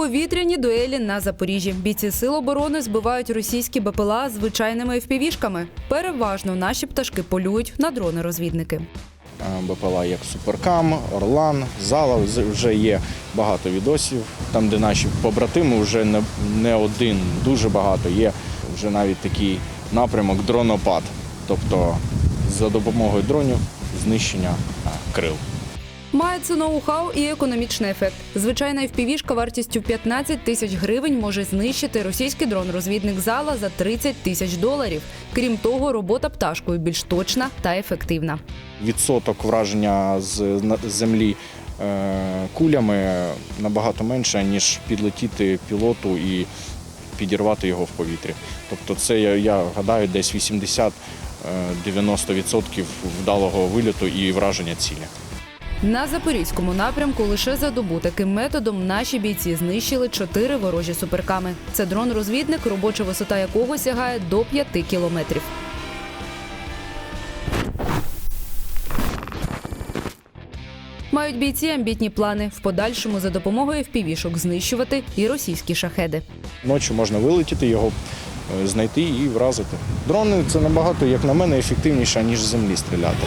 Повітряні дуелі на Запоріжжі. Бійці сил оборони збивають російські БПЛА звичайними FPV-шками. Переважно наші пташки полюють на дрони-розвідники. БПЛА як Суперкам, Орлан, Зала. Вже є багато відосів, там, де наші побратими вже не, не один, дуже багато. Є вже навіть такий напрямок дронопад. Тобто за допомогою дронів знищення крил. Має це ноу-хау і економічний ефект. Звичайна FPV-шка вартістю 15 тисяч гривень може знищити російський дрон-розвідник зала за 30 тисяч доларів. Крім того, робота пташкою більш точна та ефективна. Відсоток враження з землі е, кулями набагато менше, ніж підлетіти пілоту і підірвати його в повітрі. Тобто, це я, гадаю, десь 80-90% вдалого вильоту і враження цілі. На запорізькому напрямку лише за добу таким методом наші бійці знищили чотири ворожі суперками. Це дрон-розвідник, робоча висота якого сягає до 5 кілометрів. Мають бійці амбітні плани в подальшому за допомогою впівішок знищувати і російські шахеди. Ночі можна вилетіти, його е, знайти і вразити. Дрони це набагато, як на мене, ефективніше, ніж землі стріляти.